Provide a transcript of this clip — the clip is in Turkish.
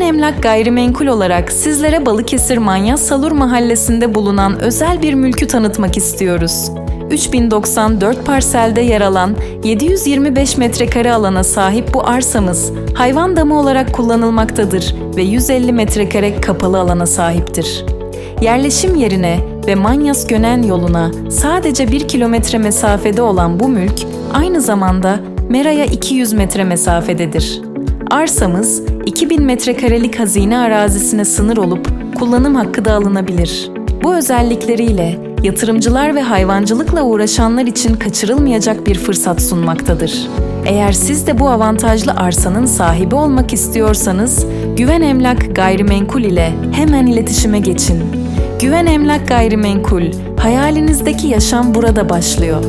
Emlak Gayrimenkul olarak sizlere Balıkesir Manyas Salur Mahallesi'nde bulunan özel bir mülkü tanıtmak istiyoruz. 3094 parselde yer alan 725 metrekare alana sahip bu arsamız hayvan damı olarak kullanılmaktadır ve 150 metrekare kapalı alana sahiptir. Yerleşim yerine ve Manyas Gönen yoluna sadece 1 kilometre mesafede olan bu mülk aynı zamanda Mera'ya 200 metre mesafededir. Arsamız 2000 metrekarelik hazine arazisine sınır olup kullanım hakkı da alınabilir. Bu özellikleriyle yatırımcılar ve hayvancılıkla uğraşanlar için kaçırılmayacak bir fırsat sunmaktadır. Eğer siz de bu avantajlı arsanın sahibi olmak istiyorsanız Güven Emlak Gayrimenkul ile hemen iletişime geçin. Güven Emlak Gayrimenkul, hayalinizdeki yaşam burada başlıyor.